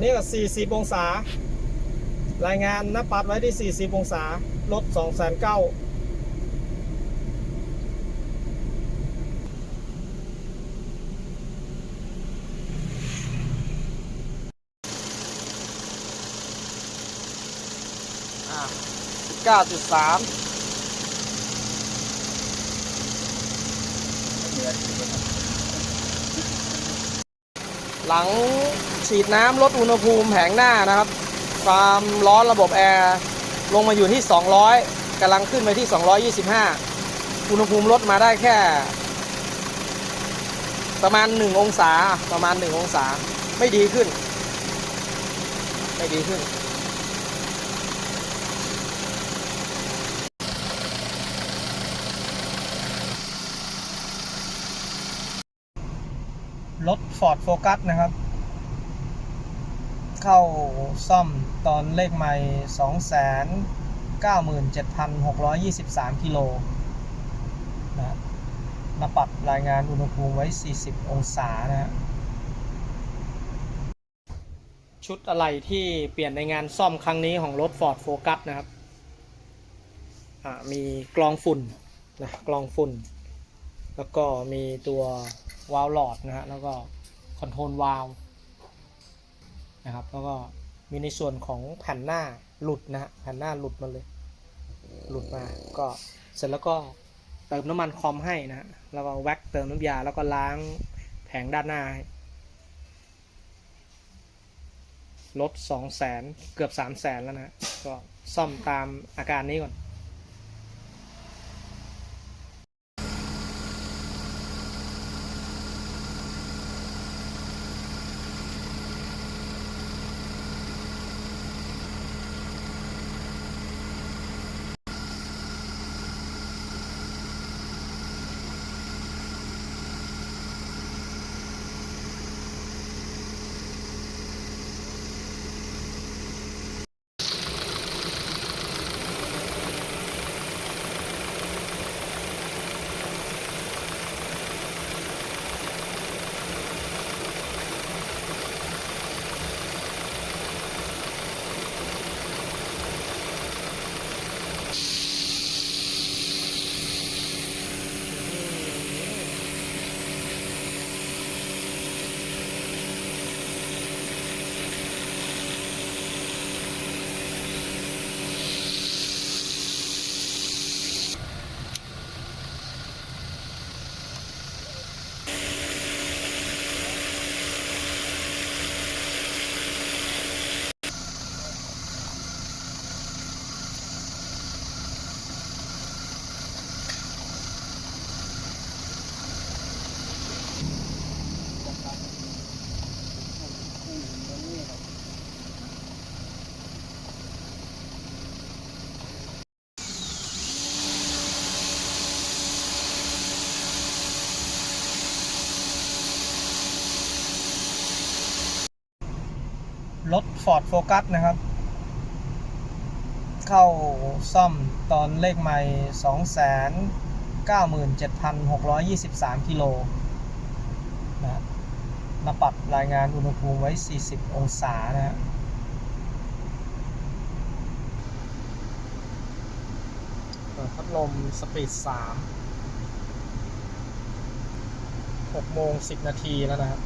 อนนี้ก็ 40 องศา รายงานนปัดไว้ที่ 40 องศา ลด 2 9 0 0 0อ่า19.3ห ลังฉีดน้ำลดอุณหภูมิแผงหน้านะครับ ความร้อนระบบแอร์ลงมาอยู่ที่ 200 กำลังขึ้นไปที่ 225 อุณหภูมิลดมาได้แค่ ประมาณ 1 องศาประมาณ 1 องศาไม่ดีขึ้น ไม่ดีขึ้น รถ Ford Focus นะครับ เข้าซ่อมตอนเลขไม่ 297,623 กิโลนะมาปรับรายงานอุณหภูมิไว้ 40 องศานะฮะชุดอะไรที่เปลี่ยนในงานซ่อมครั้งนี้ของรถ Ford Focus นะครับอ่ามีกรองฝุ่นนะกรองฝุ่น แล้วก็มีตัว วาล์วหลอดนะฮะแล้วก็คอนโทรลวาล์วนะครับแล้วก็มีในส่วนของแผ่นหน้าหลุดนะฮะแผ่นหน้าหลุดมาเลย หลุดมาก็เสร็จแล้วก็เติมน้ำมันคอมให้นะฮะแล้วก็แว็กเติมน้ำยาแล้วก็ล้างแผงด้านหน้าให้ลดสองแสนเกือบสามแสนแล้วนะก็ซ่อมตามอาการนี้ก่อน รถ Ford Focus นะครับ เข้าซ่อมตอนเลขไม่ 297,623 กิโลนะมาปรับรายงานอุณหภูมิไว้ 40 องศานะฮะเปิดพัดลมสปีด 3 6โมง10 นาทีแล้วนะครับ